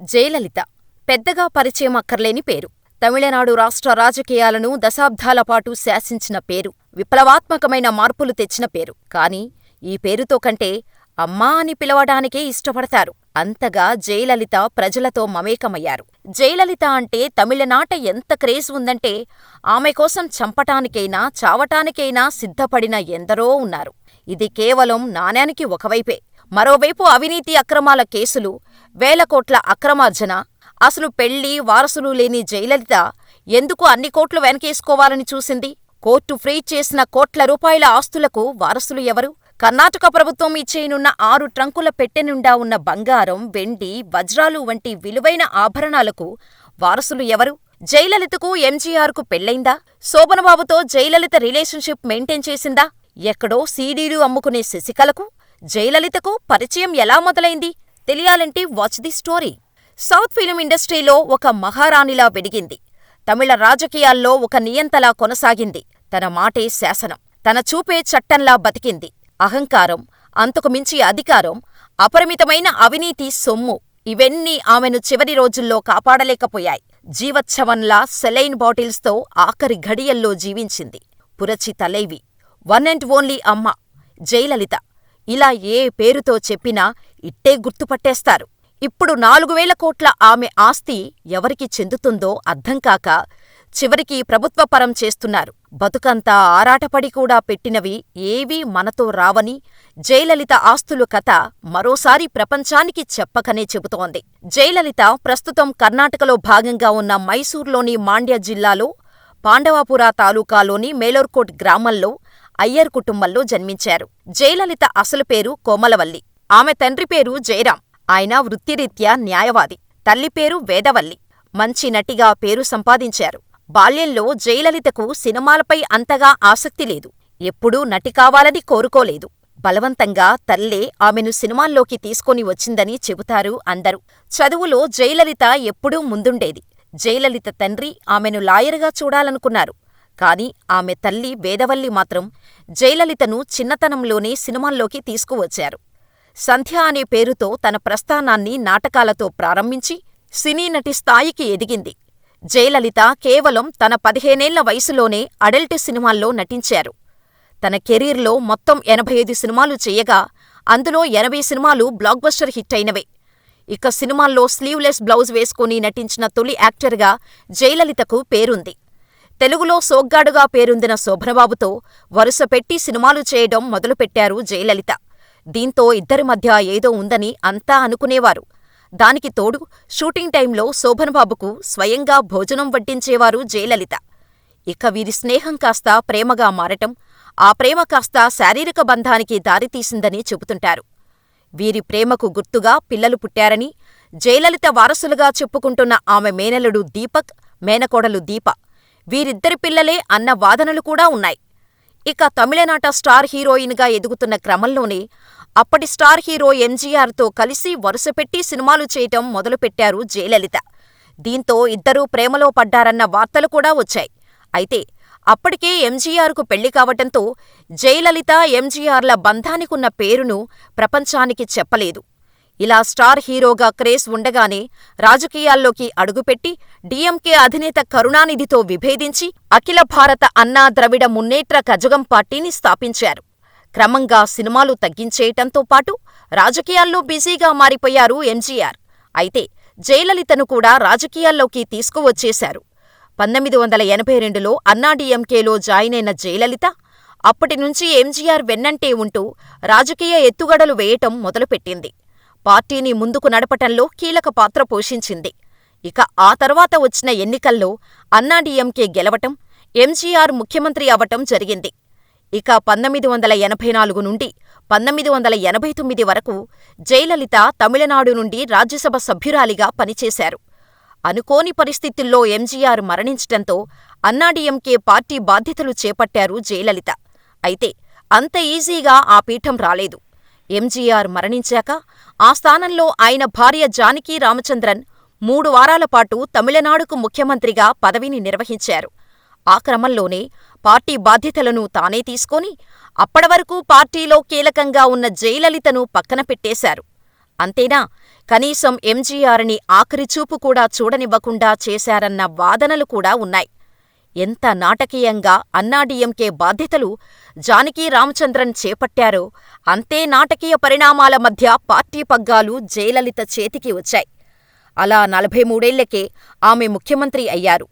జయలలిత పెద్దగా పరిచయం అక్కర్లేని పేరు. తమిళనాడు రాష్ట్ర రాజకీయాలను దశాబ్దాల పాటు శాసించిన పేరు. విప్లవాత్మకమైన మార్పులు తెచ్చిన పేరు. కానీ ఈ పేరుతో కంటే అమ్మా అని పిలవడానికే ఇష్టపడతారు. అంతగా జయలలిత ప్రజలతో మమేకమయ్యారు. జయలలిత అంటే తమిళనాట ఎంత క్రేజ్ ఉందంటే ఆమె కోసం చంపటానికైనా చావటానికైనా సిద్ధపడిన ఎందరో ఉన్నారు. ఇది కేవలం నాణేనికి ఒకవైపే. మరోవైపు అవినీతి అక్రమాల కేసులు, వేల కోట్ల అక్రమార్జన, అసలు పెళ్ళి వారసులు లేని జయలలిత ఎందుకు అన్ని కోట్లు వెనకేసుకోవాలని చూసింది? కోర్టు ఫ్రీజ్ చేసిన కోట్ల రూపాయల ఆస్తులకు వారసులు ఎవరు? కర్ణాటక ప్రభుత్వం ఇచ్చేయనున్న ఆరు ట్రంకుల పెట్టెనిండా ఉన్న బంగారం, వెండి, వజ్రాలు వంటి విలువైన ఆభరణాలకు వారసులు ఎవరు? జయలలితకు ఎంజీఆర్కు పెళ్ళైందా శోభనబాబుతో జయలలిత రిలేషన్షిప్ మెయింటైన్ చేసిందా? ఎక్కడో సీడీలు అమ్ముకునే శశికళకు జయలలితకు పరిచయం ఎలా మొదలైంది? తెలియాలంటే watch the story. South film ఇండస్ట్రీలో ఒక మహారాణిలా వెలిగింది. తమిళ రాజకీయాల్లో ఒక నియంతలా కొనసాగింది. తన మాటే శాసనం. తన చూపే చట్టంలా బతికింది. అహంకారం, అంతకుమించి అధికారం, అపరిమితమైన అవినీతి సొమ్ము ఇవన్నీ ఆమెను చివరి రోజుల్లో కాపాడలేకపోయాయి. జీవచ్ఛవంలా సెలైన్ బాటిల్స్తో ఆఖరి ఘడియల్లో జీవించింది. Puratchi Thalaivi, one and only Amma, Jayalalithaa ఇలా ఏ పేరుతో చెప్పినా ఇట్టే గుర్తుపట్టేస్తారు. ఇప్పుడు నాలుగు వేల కోట్ల ఆమె ఆస్తి ఎవరికి చెందుతుందో అర్థంకాక చివరికి ప్రభుత్వపరం చేస్తున్నారు. బతుకంతా ఆరాటపడి కూడా పెట్టినవి ఏవీ మనతో రావని జయలలిత ఆస్తులు కథ మరోసారి ప్రపంచానికి చెప్పకనే చెబుతోంది. జయలలిత ప్రస్తుతం కర్ణాటకలో భాగంగా ఉన్న మైసూర్లోని మాండ్య జిల్లాలో పాండవపుర తాలూకాలోని మేలోర్కోట్ గ్రామంలో అయ్యర్ కుటుంబంలో జన్మించారు. జయలలిత అసలు పేరు కోమలవల్లి. ఆమె తండ్రి పేరు జయరాం. ఆయన వృత్తిరీత్యా న్యాయవాది. తల్లి పేరు వేదవల్లి. మంచి నటిగా పేరు సంపాదించారు. బాల్యంలో జయలలితకు సినిమాలపై అంతగా ఆసక్తి లేదు. ఎప్పుడూ నటి కావాలని కోరుకోలేదు. బలవంతంగా తల్లే ఆమెను సినిమాల్లోకి తీసుకొని వచ్చిందని చెబుతారు అందరూ. చదువులో జయలలిత ఎప్పుడూ ముందుండేది. జయలలిత తండ్రి ఆమెను లాయరుగా చూడాలనుకున్నారు. కాని ఆమె తల్లి వేదవల్లి మాత్రం జయలలితను చిన్నతనంలోనే సినిమాల్లోకి తీసుకువచ్చారు. సంధ్య అనే పేరుతో తన ప్రస్థానాన్ని నాటకాలతో ప్రారంభించి సినీ నటి స్థాయికి ఎదిగింది. జయలలిత కేవలం తన పదిహేనేళ్ళ వయసులోనే అడల్ట్ సినిమాల్లో నటించారు. తన కెరీర్లో మొత్తం ఎనభై ఐదు సినిమాలు చేయగా అందులో ఎనభై సినిమాలు బ్లాక్బస్టర్ హిట్టయినవే. ఇక సినిమాల్లో స్లీవ్లెస్ బ్లౌజ్ వేసుకుని నటించిన తొలి యాక్టర్గా జయలలితకు పేరుంది. తెలుగులో సోగ్గాడుగా పేరొందిన శోభనబాబుతో వరుసపెట్టి సినిమాలు చేయడం మొదలుపెట్టారు జయలలిత. దీంతో ఇద్దరి మధ్య ఏదో ఉందని అంతా అనుకునేవారు. దానికి తోడు షూటింగ్ టైంలో శోభనబాబుకు స్వయంగా భోజనం వడ్డించేవారు జయలలిత. ఇక వీరి స్నేహం కాస్త ప్రేమగా మారటం, ఆ ప్రేమ కాస్త శారీరక బంధానికి దారితీసిందని చెబుతుంటారు. వీరి ప్రేమకు గుర్తుగా పిల్లలు పుట్టారని, జయలలిత వారసులుగా చెప్పుకుంటున్న ఆమె మేనల్లుడు దీపక్, మేనకోడలు దీప వీరిద్దరి పిల్లలే అన్న వాదనలు కూడా ఉన్నాయి. ఇక తమిళనాట స్టార్ హీరోయిన్గా ఎదుగుతున్న క్రమంలోనే అప్పటి స్టార్ హీరో ఎంజీఆర్తో కలిసి వరుసపెట్టి సినిమాలు చేయటం మొదలుపెట్టారు జయలలిత. దీంతో ఇద్దరూ ప్రేమలో పడ్డారన్న వార్తలు కూడా వచ్చాయి. అయితే అప్పటికే ఎంజీఆర్కు పెళ్ళి కావటంతో జయలలిత, ఎంజీఆర్ల బంధానికున్న పేరును ప్రపంచానికి చెప్పలేదు. ఇలా స్టార్ హీరోగా క్రేజ్ ఉండగానే రాజకీయాల్లోకి అడుగుపెట్టి డీఎంకే అధినేత కరుణానిధితో విభేదించి అఖిల భారత అన్నా ద్రవిడ మున్నేట్ర కజగం పార్టీని స్థాపించారు. క్రమంగా సినిమాలు తగ్గించేయటంతో పాటు రాజకీయాల్లో బిజీగా మారిపోయారు ఎంజీఆర్. అయితే జయలలితను కూడా రాజకీయాల్లోకి తీసుకువచ్చేశారు. పంతొమ్మిది వందల ఎనభై రెండులో అన్నాడీఎంకేలో అయిన జయలలిత అప్పటినుంచి ఎంజీఆర్ వెన్నంటే ఉంటూ రాజకీయ ఎత్తుగడలు వేయటం మొదలుపెట్టింది. పార్టీని ముందుకు నడపటంలో కీలక పాత్ర పోషించింది. ఇక ఆ తర్వాత వచ్చిన ఎన్నికల్లో అన్నాడీఎంకే గెలవటం, ఎంజీఆర్ ముఖ్యమంత్రి అవటం జరిగింది. ఇక పంతొమ్మిది వందల ఎనభై నాలుగు నుండి పంతొమ్మిది వందల ఎనభై తొమ్మిది వరకు జయలలిత తమిళనాడు నుండి రాజ్యసభ సభ్యురాలిగా పనిచేశారు. అనుకోని పరిస్థితుల్లో ఎంజీఆర్ మరణించటంతో అన్నాడీఎంకే పార్టీ బాధ్యతలు చేపట్టారు జయలలిత. అయితే అంత ఈజీగా ఆ పీఠం రాలేదు. ఎంజీఆర్ మరణించాక ఆ స్థానంలో ఆయన భార్య జానకి రామచంద్రన్ మూడు వారాల పాటు తమిళనాడుకు ముఖ్యమంత్రిగా పదవిని నిర్వహించారు. ఆ క్రమంలోనే పార్టీ బాధ్యతలను తానే తీసుకొని అప్పటివరకు పార్టీలో కీలకంగా ఉన్న జయలలితను పక్కన పెట్టేశారు. అంతేనా కనీసం ఎంజీఆర్ని ఆఖరి చూపు కూడా చూడనివ్వకుండా చేశారన్న వాదనలు కూడా ఉన్నాయి. ఎంత నాటకీయంగా అన్నాడీఎంకే బాధ్యతలు జానకి రామచంద్రన్ చేపట్టారో అంతే నాటకీయ పరిణామాల మధ్య పార్టీ పగ్గాలు జయలలిత చేతికి వచ్చాయి. అలా నలభై మూడేళ్ళకే ఆమె ముఖ్యమంత్రి అయ్యారు.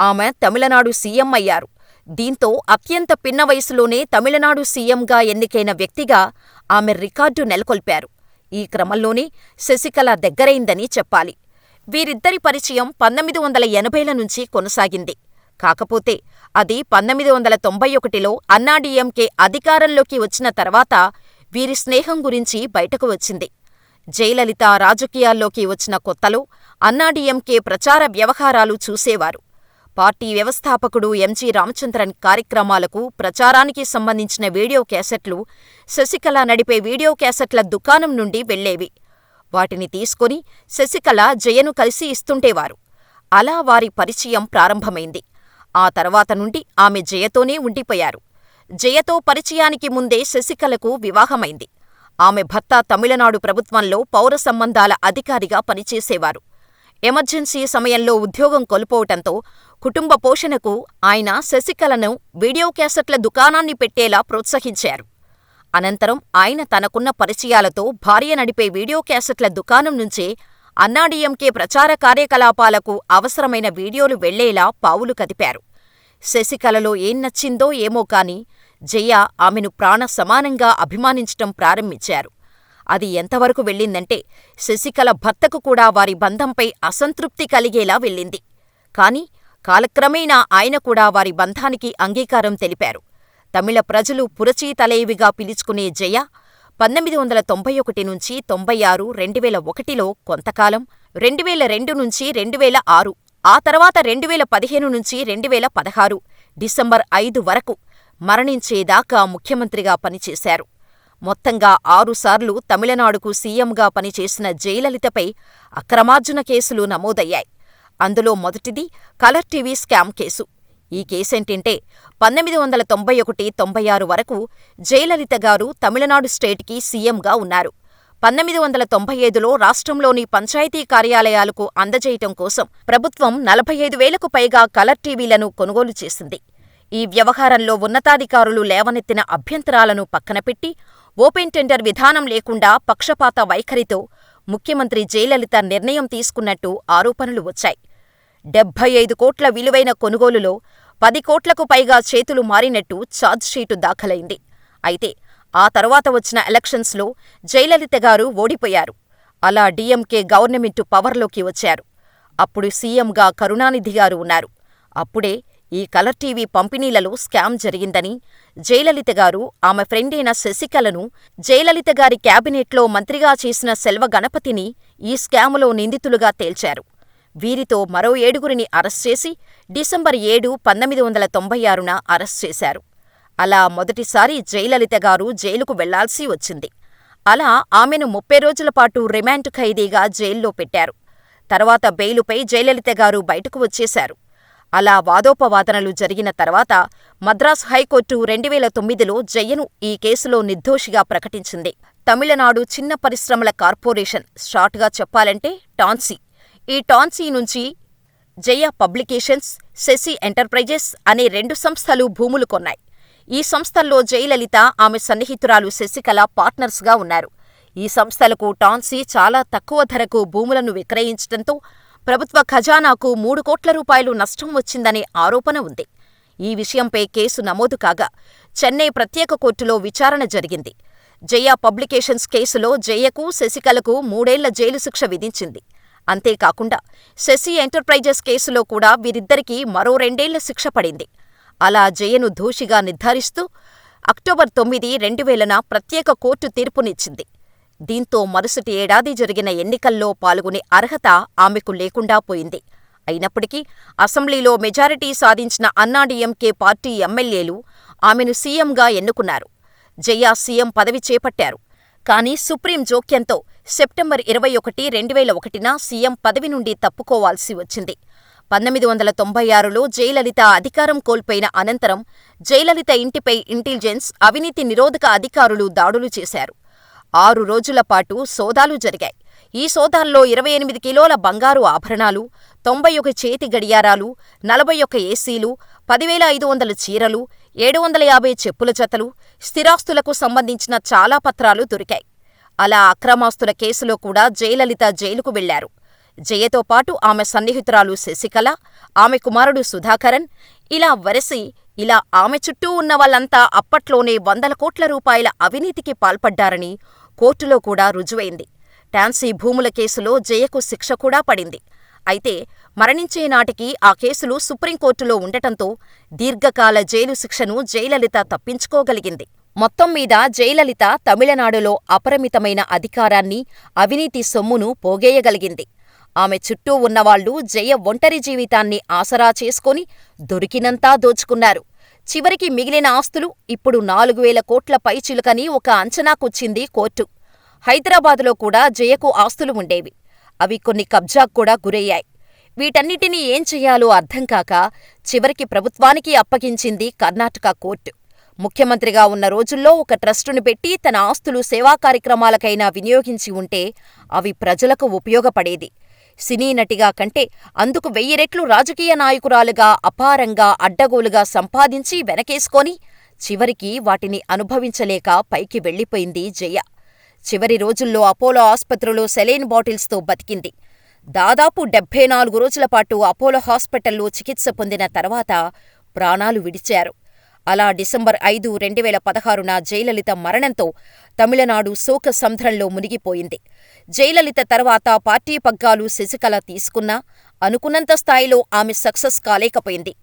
ఆమె తమిళనాడు సీఎం అయ్యారు. దీంతో అత్యంత పిన్న వయసులోనే తమిళనాడు సీఎంగా ఎన్నికైన వ్యక్తిగా ఆమె రికార్డు నెలకొల్పారు. ఈ క్రమంలోనే శశికళ దగ్గరైందని చెప్పాలి. వీరిద్దరి పరిచయం పంతొమ్మిది వందల ఎనభైల నుంచి కొనసాగింది. కాకపోతే అది పంతొమ్మిది వందల తొంభై ఒకటిలో అన్నాడీఎంకే అధికారంలోకి వచ్చిన తర్వాత వీరి స్నేహం గురించి బయటకు వచ్చింది. జయలలిత రాజకీయాల్లోకి వచ్చిన కొత్తలో అన్నాడీఎంకే ప్రచార వ్యవహారాలు చూసేవారు. పార్టీ వ్యవస్థాపకుడు ఎంజి రామచంద్రన్ కార్యక్రమాలకు, ప్రచారానికి సంబంధించిన వీడియో క్యాసెట్లు శశికళ నడిపే వీడియో క్యాసెట్ల దుకాణం నుండి వెళ్ళేవి. వాటిని తీసుకొని శశికళ, జయను కలిసి ఇస్తుంటేవారు. అలా వారి పరిచయం ప్రారంభమైంది. ఆ తర్వాత నుండి ఆమె జయతోనే ఉండిపోయారు. జయతో పరిచయానికి ముందే శశికళకు వివాహమైంది. ఆమె భర్త తమిళనాడు ప్రభుత్వంలో పౌర సంబంధాల అధికారిగా పనిచేసేవారు. ఎమర్జెన్సీ సమయంలో ఉద్యోగం కోల్పోవటంతో కుటుంబ పోషణకు ఆయన శశికళను వీడియో క్యాసెట్ల దుకాణాన్ని పెట్టేలా ప్రోత్సహించారు. అనంతరం ఆయన తనకున్న పరిచయాలతో భార్య నడిపే వీడియో క్యాసెట్ల దుకాణం నుంచే అన్నాడీఎంకే ప్రచార కార్యకలాపాలకు అవసరమైన వీడియోలు వెళ్ళేలా పావులు కదిపారు. శశికళలో ఏం నచ్చిందో ఏమో కాని జయ ఆమెను ప్రాణ సమానంగా అభిమానించటం ప్రారంభించారు. అది ఎంతవరకు వెళ్ళిందంటే శశికళ భర్తకు కూడా వారి బంధంపై అసంతృప్తి కలిగేలా వెళ్ళింది. కాని కాలక్రమేణా ఆయన కూడా వారి బంధానికి అంగీకారం తెలిపారు. తమిళ ప్రజలు పురచీ తలైవిగా పిలుచుకునే జయ పంతొమ్మిది వందల తొంభై ఒకటి నుంచి తొంభై ఆరు, రెండువేల ఒకటిలో కొంతకాలం, రెండువేల రెండు నుంచి రెండువేల ఆరు, ఆ తర్వాత రెండువేల పదిహేను నుంచి రెండువేల పదహారు డిసెంబర్ ఐదు వరకు మరణించేదాకా ముఖ్యమంత్రిగా పనిచేశారు. మొత్తంగా ఆరుసార్లు తమిళనాడుకు సీఎంగా పనిచేసిన జయలలితపై అక్రమార్జన కేసులు నమోదయ్యాయి. అందులో మొదటిది కలర్ టీవీ స్కామ్ కేసు. ఈ కేసేంటంటే పంతొమ్మిది వందల తొంభై ఒకటి, తొంభై ఆరు వరకు జయలలిత గారు తమిళనాడు స్టేట్కి సీఎంగా ఉన్నారు. పంతొమ్మిది వందల తొంభై ఐదులో రాష్ట్రంలోని పంచాయతీ కార్యాలయాలకు అందజేయటం కోసం ప్రభుత్వం నలభై ఐదు వేలకు పైగా కలర్ టీవీలను కొనుగోలు చేసింది. ఈ వ్యవహారంలో ఉన్నతాధికారులు లేవనెత్తిన అభ్యంతరాలను పక్కనపెట్టి ఓపెన్ టెండర్ విధానం లేకుండా పక్షపాత వైఖరితో ముఖ్యమంత్రి జయలలిత నిర్ణయం తీసుకున్నట్టు ఆరోపణలు వచ్చాయి. డెబ్బై ఐదు కోట్ల విలువైన కొనుగోలులో పది కోట్లకు పైగా చేతులు మారినట్టు ఛార్జ్షీటు దాఖలైంది. అయితే ఆ తరువాత వచ్చిన ఎలక్షన్స్లో జయలలిత గారు ఓడిపోయారు. అలా డీఎంకే గవర్నమెంటు పవర్లోకి వచ్చారు. అప్పుడు సీఎంగా కరుణానిధి గారు ఉన్నారు. అప్పుడే ఈ కలర్ టీవీ పంపిణీలలో స్కామ్ జరిగిందని జయలలిత గారు ఆమె ఫ్రెండైన శశికళను జయలలిత గారి క్యాబినెట్లో మంత్రిగా చేసిన సెల్వ గణపతిని ఈ స్కాములో నిందితులుగా తేల్చారు. వీరితో మరో ఏడుగురిని అరెస్ట్ చేసి డిసెంబర్ ఏడు, పంతొమ్మిది వందల తొంభై ఆరున అరెస్ట్ చేశారు. అలా మొదటిసారి జయలలిత గారు జైలుకు వెళ్ళాల్సి వచ్చింది. అలా ఆమెను ముప్పై రోజుల పాటు రిమాండ్ ఖైదీగా జైల్లో పెట్టారు. తర్వాత బెయిలుపై జయలలిత గారు బయటకు వచ్చేశారు. అలా వాదోపవాదనలు జరిగిన తర్వాత మద్రాస్ హైకోర్టు రెండువేల తొమ్మిదిలో జయను ఈ కేసులో నిర్దోషిగా ప్రకటించింది. తమిళనాడు చిన్న పరిశ్రమల కార్పొరేషన్ షార్ట్గా చెప్పాలంటే టాన్సీ. ఈ టాన్సీ నుంచి జయ పబ్లికేషన్స్, శశి ఎంటర్ప్రైజెస్ అనే రెండు సంస్థలు భూములు కొన్నాయి. ఈ సంస్థల్లో జయలలిత, ఆమె సన్నిహితురాలు శశికళ పార్ట్నర్స్గా ఉన్నారు. ఈ సంస్థలకు టాన్సీ చాలా తక్కువ ధరకు భూములను విక్రయించటంతో ప్రభుత్వ ఖజానాకు మూడు కోట్ల రూపాయలు నష్టం వచ్చిందనే ఆరోపణ ఉంది. ఈ విషయంపై కేసు నమోదు కాగా చెన్నై ప్రత్యేక కోర్టులో విచారణ జరిగింది. జయ పబ్లికేషన్స్ కేసులో జయకు, శశికళకు మూడేళ్ళ జైలు శిక్ష విధించింది. అంతేకాకుండా శశి ఎంటర్ప్రైజెస్ కేసులో కూడా వీరిద్దరికీ మరో రెండేళ్ళ శిక్ష పడింది. అలా జయను దోషిగా నిర్ధారిస్తూ అక్టోబర్ తొమ్మిది, రెండువేలన ప్రత్యేక కోర్టు తీర్పునిచ్చింది. దీంతో మరుసటి ఏడాది జరిగిన ఎన్నికల్లో పాల్గొనే అర్హత ఆమెకు లేకుండా పోయింది. అయినప్పటికీ అసెంబ్లీలో మెజారిటీ సాధించిన అన్నాడీఎంకే పార్టీ ఎమ్మెల్యేలు ఆమెను సీఎంగా ఎన్నుకున్నారు. జయ సీఎం పదవి చేపట్టారు. కానీ సుప్రీం జోక్యంతో సెప్టెంబర్ ఇరవై ఒకటి, రెండువేల ఒకటిన సీఎం పదవి నుండి తప్పుకోవాల్సి వచ్చింది. పంతొమ్మిది వందల తొంభై ఆరులో జయలలిత అధికారం కోల్పోయిన అనంతరం జయలలిత ఇంటిపై ఇంటెలిజెన్స్, అవినీతి నిరోధక అధికారులు దాడులు చేశారు. ఆరు రోజుల పాటు సోదాలు జరిగాయి. ఈ సోదాల్లో ఇరవై ఎనిమిది కిలోల బంగారు ఆభరణాలు, తొంభై ఒక చేతి గడియారాలు, నలభై ఒక్క ఏసీలు, పదివేల ఐదు వందల చీరలు, ఏడు వందల యాభై చెప్పుల జతలు, స్థిరాస్తులకు సంబంధించిన చాలా పత్రాలు దొరికాయి. అలా అక్రమాస్తుల కేసులో కూడా జయలలిత జైలుకు వెళ్ళారు. జయతో పాటు ఆమె సన్నిహితురాలు శశికళ, ఆమె కుమారుడు సుధాకరన్, ఇలా వరసి ఇలా ఆమె చుట్టూ ఉన్న వాళ్ళంతా అప్పట్లోనే వందల కోట్ల రూపాయల అవినీతికి పాల్పడ్డారని కోర్టులో కూడా రుజువైంది. టాన్సీ భూముల కేసులో జయకు శిక్ష కూడా పడింది. అయితే మరణించే నాటికి ఆ కేసులు సుప్రీంకోర్టులో ఉండటంతో దీర్ఘకాల జైలు శిక్షను జయలలిత తప్పించుకోగలిగింది. మొత్తం మీద జయలలిత తమిళనాడులో అపరిమితమైన అధికారాన్ని, అవినీతి సొమ్మును పోగేయగలిగింది. ఆమె చుట్టూ ఉన్నవాళ్ళు జయ ఒంటరి జీవితాన్ని ఆసరా చేసుకొని దొరికినంతా దోచుకున్నారు. చివరికి మిగిలిన ఆస్తులు ఇప్పుడు నాలుగు వేల కోట్ల పైచిలుకని ఒక అంచనాకొచ్చింది కోర్టు. హైదరాబాదులో కూడా జయకు ఆస్తులు ఉండేవి. అవి కొన్ని కబ్జాక్కూడా గురయ్యాయి. వీటన్నిటినీ ఏం చెయ్యాలో అర్థంకాక చివరికి ప్రభుత్వానికి అప్పగించింది కర్ణాటక కోర్టు. ముఖ్యమంత్రిగా ఉన్న రోజుల్లో ఒక ట్రస్టును పెట్టి తన ఆస్తులు సేవా కార్యక్రమాలకైనా వినియోగించి ఉంటే అవి ప్రజలకు ఉపయోగపడేది. సినీ నటిగా కంటే అందుకు వెయ్యి రెట్లు రాజకీయ నాయకురాలుగా అపారంగా అడ్డగోలుగా సంపాదించి వెనకేసుకొని చివరికి వాటిని అనుభవించలేక పైకి వెళ్ళిపోయింది జయ. చివరి రోజుల్లో అపోలో ఆస్పత్రిలో సెలైన్ బాటిల్స్తో బతికింది. దాదాపు డెబ్బై నాలుగు రోజులపాటు అపోలో హాస్పిటల్లో చికిత్స పొందిన తర్వాత ప్రాణాలు విడిచారు. అలా డిసెంబర్ ఐదు, రెండువేల పదహారున జయలలిత మరణంతో తమిళనాడు శోకసంద్రంలో మునిగిపోయింది. జయలలిత తర్వాత పార్టీ పగ్గాలు శశికళ తీసుకున్నా అనుకున్నంత స్థాయిలో ఆమె సక్సెస్ కాలేకపోయింది.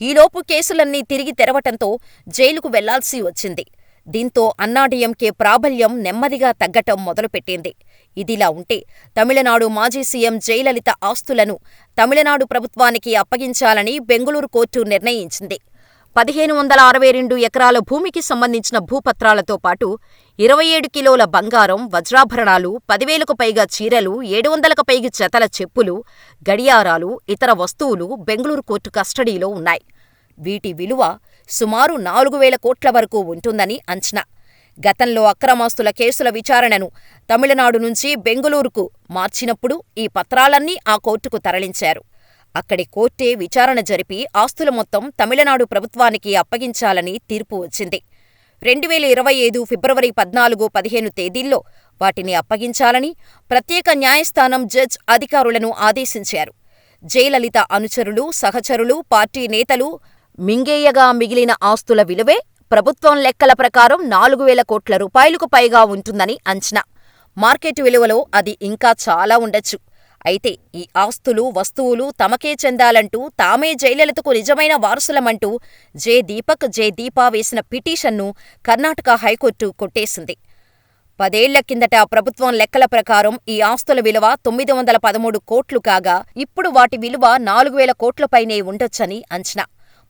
ఈలోపు కేసులన్నీ తిరిగి తెరవటంతో జైలుకు వెళ్ళాల్సి వచ్చింది. దీంతో అన్నాడీఎంకే ప్రాబల్యం నెమ్మదిగా తగ్గటం మొదలుపెట్టింది. ఇదిలా ఉంటే తమిళనాడు మాజీ సీఎం జయలలిత ఆస్తులను తమిళనాడు ప్రభుత్వానికి అప్పగించాలని బెంగుళూరు కోర్టు నిర్ణయించింది. పదిహేను వందల అరవై రెండు ఎకరాల భూమికి సంబంధించిన భూపత్రాలతో పాటు ఇరవై ఏడు కిలోల బంగారం, వజ్రాభరణాలు, పదివేలకు పైగా చీరలు, ఏడు వందలకు పైగా జతల చెప్పులు, గడియారాలు, ఇతర వస్తువులు బెంగళూరు కోర్టు కస్టడీలో ఉన్నాయి. వీటి విలువ సుమారు నాలుగు వేల కోట్ల వరకు ఉంటుందని అంచనా. గతంలో అక్రమాస్తుల కేసుల విచారణను తమిళనాడు నుంచి బెంగుళూరుకు మార్చినప్పుడు ఈ పత్రాలన్నీ ఆ కోర్టుకు తరలించారు. అక్కడి కోర్టే విచారణ జరిపి ఆస్తుల మొత్తం తమిళనాడు ప్రభుత్వానికి అప్పగించాలని తీర్పు వచ్చింది. రెండువేల ఇరవై ఐదు ఫిబ్రవరి పద్నాలుగు, పదిహేను తేదీల్లో వాటిని అప్పగించాలని ప్రత్యేక న్యాయస్థానం జడ్జ్ అధికారులను ఆదేశించారు. జయలలిత అనుచరులు, సహచరులు, పార్టీ నేతలు మింగేయగా మిగిలిన ఆస్తుల విలువే ప్రభుత్వం లెక్కల ప్రకారం నాలుగు వేల కోట్ల రూపాయలకు పైగా ఉంటుందని అంచనా. మార్కెట్ విలువలో అది ఇంకా చాలా ఉండొచ్చు. అయితే ఈ ఆస్తులు, వస్తువులు తమకే చెందాలంటూ తామే జయలలితకు నిజమైన వారసులమంటూ జే దీపక్, జె. దీప వేసిన పిటిషన్ను కర్ణాటక హైకోర్టు కొట్టేసింది. పదేళ్ళ కిందట ప్రభుత్వం లెక్కల ప్రకారం ఈ ఆస్తుల విలువ తొమ్మిది వందల పదమూడు కోట్లు కాగా ఇప్పుడు వాటి విలువ నాలుగు వేల కోట్లపైనే ఉండొచ్చని అంచనా.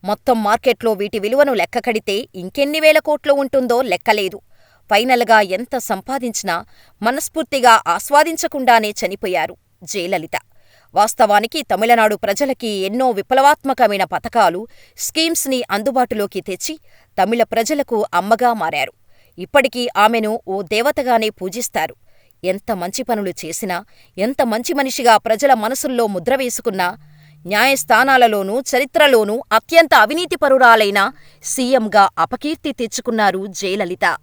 మొత్తం మార్కెట్లో వీటి విలువను లెక్కకడితే ఇంకెన్ని వేల కోట్లు ఉంటుందో లెక్కలేదు. ఫైనల్గా ఎంత సంపాదించినా మనస్ఫూర్తిగా ఆస్వాదించకుండానే చనిపోయారు జయలలిత. వాస్తవానికి తమిళనాడు ప్రజలకి ఎన్నో విప్లవాత్మకమైన పథకాలు, స్కీమ్స్ని అందుబాటులోకి తెచ్చి తమిళ ప్రజలకు అమ్మగా మారారు. ఇప్పటికీ ఆమెను ఓ దేవతగానే పూజిస్తారు. ఎంత మంచి పనులు చేసినా, ఎంత మంచి మనిషిగా ప్రజల మనసుల్లో ముద్ర వేసుకున్నా న్యాయస్థానాలలోనూ, చరిత్రలోనూ అత్యంత అవినీతిపరురాలైన సీఎంగా అపకీర్తి తెచ్చుకున్నారు జయలలిత.